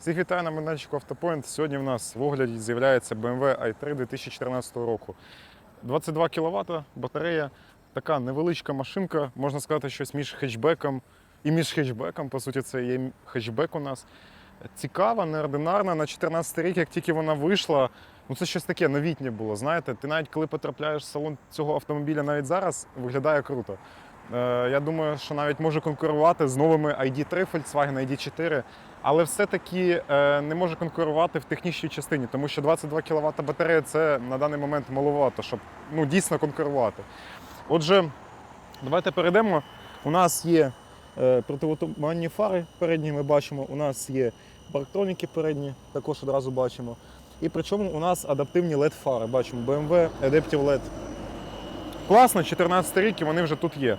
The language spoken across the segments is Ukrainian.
Всіх вітаю на майданчику Автопоінт. Сьогодні в нас в огляді з'являється BMW i3 2014 року. 22 кВт батарея, така невеличка машинка, можна сказати, щось між хетчбеком і між хетчбеком. По суті, це є хетчбек у нас. Цікава, неординарна. На 14 рік, як тільки вона вийшла, ну це щось таке новітнє було. Знаєте, ти навіть коли потрапляєш в салон цього автомобіля, навіть зараз виглядає круто. Е, Я думаю, що навіть може конкурувати з новими ID3 Volkswagen ID4, але все-таки е, не може конкурувати в технічній частині, тому що 22 кВт батарея це на даний момент маловато, щоб ну, дійсно конкурувати. Отже, давайте перейдемо. У нас є е, противотуманні фари передні, ми бачимо, у нас є парктроніки передні, також одразу бачимо. І причому у нас адаптивні LED-фари. Бачимо BMW Adaptive LED. Класно, 14 рік і вони вже тут є.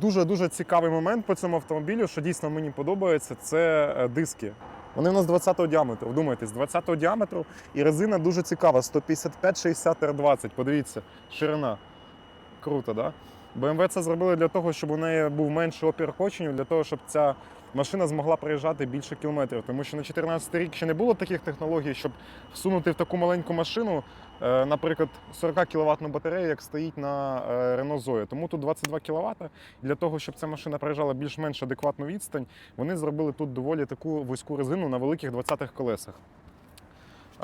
Дуже дуже цікавий момент по цьому автомобілю, що дійсно мені подобається, це е, диски. Вони у нас 20-го діаметру. Вдумайтесь, 20-го діаметру і резина дуже цікава. 155-60 R20. Подивіться, ширина. Круто, да? BMW це зробили для того, щоб у неї був менший опір коченню, для того, щоб ця машина змогла проїжджати більше кілометрів. Тому що на 14 рік ще не було таких технологій, щоб всунути в таку маленьку машину, е, наприклад, 40 кВт батарею, як стоїть на е, Renault Zoe. Тому тут 22 кВт. Для того, щоб ця машина проїжджала більш-менш адекватну відстань, вони зробили тут доволі таку вузьку резину на великих 20-х колесах.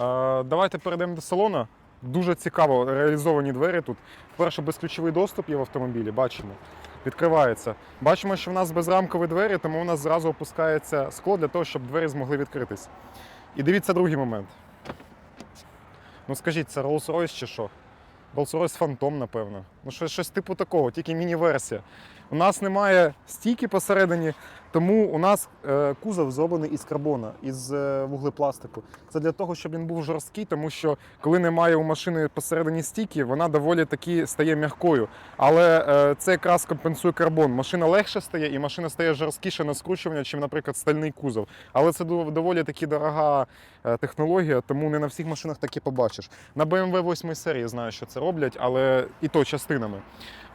Е, Давайте перейдемо до салону. Дуже цікаво реалізовані двері тут. Перше, безключовий доступ є в автомобілі, бачимо. Відкривається. Бачимо, що в нас безрамкові двері, тому у нас зразу опускається скло для того, щоб двері змогли відкритись. І дивіться другий момент. Ну скажіть, це Rolls-Royce чи що? Rolls-Royce Phantom, напевно. Ну, щось, щось типу такого, тільки міні-версія. У нас немає стійки посередині, тому у нас е, кузов зроблений із карбона, із е, вуглепластику. Це для того, щоб він був жорсткий, тому що коли немає у машини посередині стійки, вона доволі таки стає м'якою. Але е, це якраз компенсує карбон. Машина легше стає і машина стає жорсткіше на скручування, ніж, наприклад, стальний кузов. Але це доволі таки дорога технологія, тому не на всіх машинах таке побачиш. На BMW 8 серії знаю, що це роблять, але і то частинами.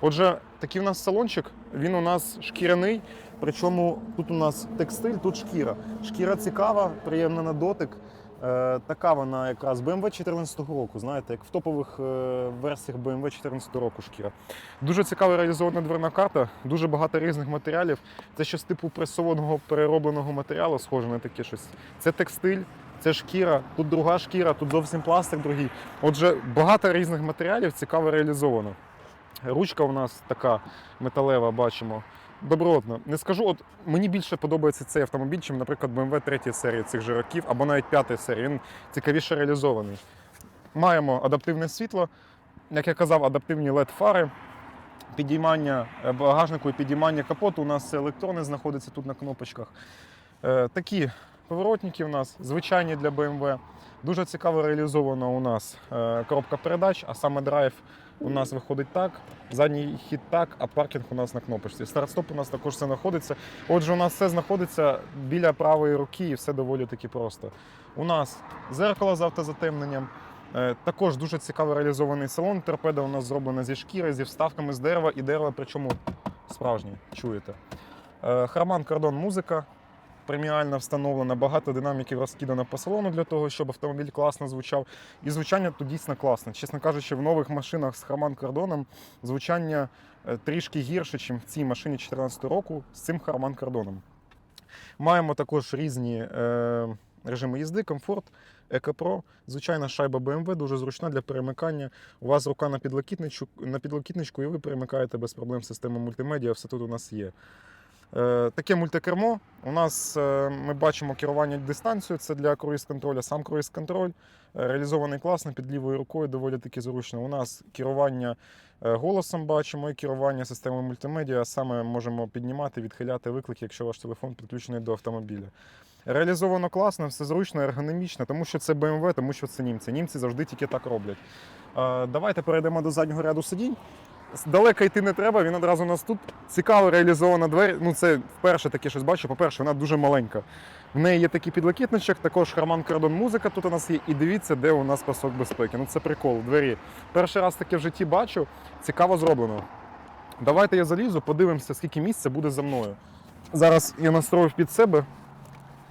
Отже, такий в нас салончик, він у нас шкіряний, причому тут у нас текстиль, тут шкіра. Шкіра цікава, приємна на дотик. Е, така вона якраз BMW 14 року, знаєте, як в топових е, версіях BMW 14 року шкіра. Дуже цікаво реалізована дверна карта, дуже багато різних матеріалів. Це щось типу пресованого переробленого матеріалу, схоже на таке щось. Це текстиль, це шкіра, тут друга шкіра, тут зовсім пластик другий. Отже, багато різних матеріалів цікаво реалізовано. Ручка у нас така металева, бачимо. Добротно. Не скажу, от мені більше подобається цей автомобіль, чим, наприклад, BMW 3 серії цих же років, або навіть 5 серії. Він цікавіше реалізований. Маємо адаптивне світло, як я казав, адаптивні LED-фари, підіймання е, багажнику і підіймання капоту. У нас електрони знаходиться тут на кнопочках. Е, такі поворотники у нас звичайні для BMW. Дуже цікаво реалізовано у нас е, коробка передач, а саме драйв у нас виходить так, задній хід так, а паркінг у нас на кнопочці. Старт-стоп у нас також все знаходиться. Отже, у нас все знаходиться біля правої руки і все доволі таки просто. У нас зеркало з автозатемненням. Е, Також дуже цікаво реалізований салон. Торпеда у нас зроблена зі шкіри, зі вставками з дерева і дерево, причому справжнє, чуєте. Е, Харман кордон музика. Преміально встановлена, багато динаміків розкидано по салону для того, щоб автомобіль класно звучав. І звучання тут дійсно класне. Чесно кажучи, в нових машинах з Harman кордоном звучання е, трішки гірше, ніж в цій машині 2014 року з цим Harman кордоном. Маємо також різні е, режими їзди, комфорт, Еко-Про. Звичайна шайба BMW, дуже зручна для перемикання. У вас рука на підлокітничку, на підлокітничку, і ви перемикаєте без проблем систему мультимедіа, все тут у нас є. Е, Таке мультикермо. У нас е, ми бачимо керування дистанцією, це для круїз-контролю. Сам круїз-контроль е, реалізований класно під лівою рукою, доволі таки зручно. У нас керування голосом бачимо і керування системою мультимедіа. Саме можемо піднімати, відхиляти виклики, якщо ваш телефон підключений до автомобіля. Реалізовано класно, все зручно, ергономічно, тому що це BMW, тому що це німці. Німці завжди тільки так роблять. Давайте перейдемо до заднього ряду сидінь. Далеко йти не треба, він одразу у нас тут. Цікаво реалізована двері. Ну, це вперше таке щось бачу. По-перше, вона дуже маленька. В неї є такий підлокітничок, також Harman Kardon музика тут у нас є. І дивіться, де у нас пасок безпеки. Ну це прикол, двері. Перший раз таке в житті бачу. Цікаво зроблено. Давайте я залізу, подивимося, скільки місця буде за мною. Зараз я настроїв під себе.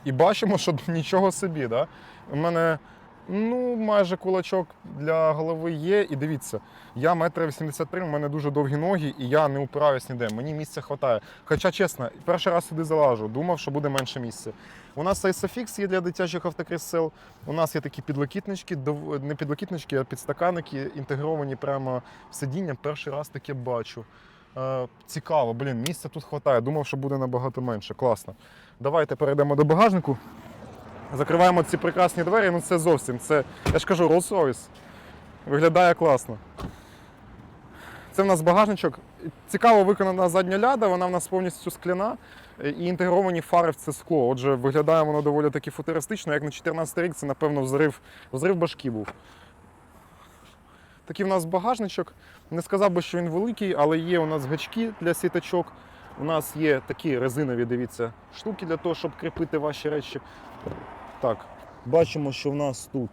І бачимо, що нічого собі. Да? У мене ну, майже кулачок для голови є. І дивіться, я метр 83, у мене дуже довгі ноги, і я не упираюсь ніде. Мені місця вистачає. Хоча, чесно, перший раз сюди залажу, думав, що буде менше місця. У нас Isofix є для дитячих автокрісел. У нас є такі підлокітнички, не підлокітнички, а підстаканники, інтегровані прямо в сидіння. Перший раз таке бачу. Е, цікаво, блін, місця тут вистачає. Думав, що буде набагато менше. Класно. Давайте перейдемо до багажнику. Закриваємо ці прекрасні двері. Ну це зовсім. Це, я ж кажу, Rolls-Royce. Виглядає класно. Це в нас багажничок. Цікаво виконана задня ляда, вона в нас повністю скляна е, і інтегровані фари в це скло. Отже, виглядає воно доволі таки футуристично, як на 14 рік це, напевно, взрив, взрив башки був. Такий в нас багажничок. Не сказав би, що він великий, але є у нас гачки для сіточок. У нас є такі резинові, дивіться, штуки для того, щоб кріпити ваші речі. Так, бачимо, що в нас тут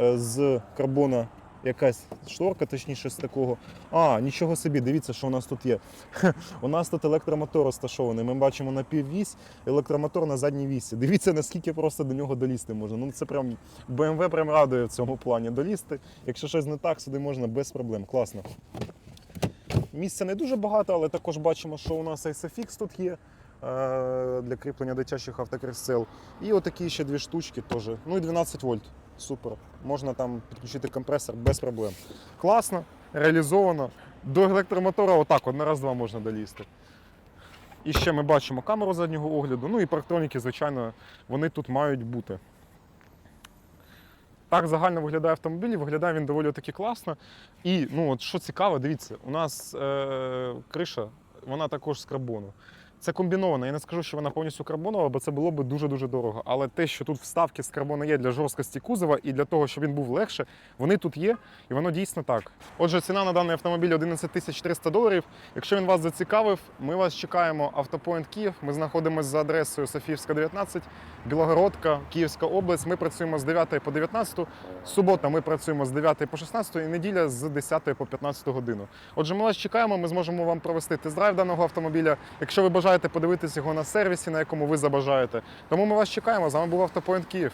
е, з карбона якась шторка, точніше з такого. А, нічого собі, дивіться, що у нас тут є. У нас тут електромотор розташований. Ми бачимо на піввісь, електромотор на задній вісі. Дивіться, наскільки просто до нього долізти можна. Ну це прям BMW прям радує в цьому плані долізти. Якщо щось не так, сюди можна без проблем. Класно. Місця не дуже багато, але також бачимо, що у нас ISOFIX тут є для кріплення дитячих автокресел. І отакі ще дві штучки теж. Ну і 12 вольт. Супер. Можна там підключити компресор без проблем. Класно, реалізовано. До електромотора отак, от на раз-два можна долізти. І ще ми бачимо камеру заднього огляду. Ну і парктроніки, звичайно, вони тут мають бути. Так загально виглядає автомобіль, виглядає він доволі таки класно. І ну, от що цікаво, дивіться, у нас е, криша, вона також з карбону. Це комбінована. Я не скажу, що вона повністю карбонова, бо це було б дуже-дуже дорого. Але те, що тут вставки з карбону є для жорсткості кузова і для того, щоб він був легше, вони тут є, і воно дійсно так. Отже, ціна на даний автомобіль 11 тисяч 300 доларів. Якщо він вас зацікавив, ми вас чекаємо. Автопоінт Київ. Ми знаходимося за адресою Софіївська, 19, Білогородка, Київська область. Ми працюємо з 9 по 19. Субота ми працюємо з 9 по 16 і неділя з 10 по 15 годину. Отже, ми вас чекаємо. Ми зможемо вам провести тест-драйв даного автомобіля. Якщо ви бажаєте подивитися його на сервісі, на якому ви забажаєте. Тому ми вас чекаємо. З вами був Автопоінт Київ.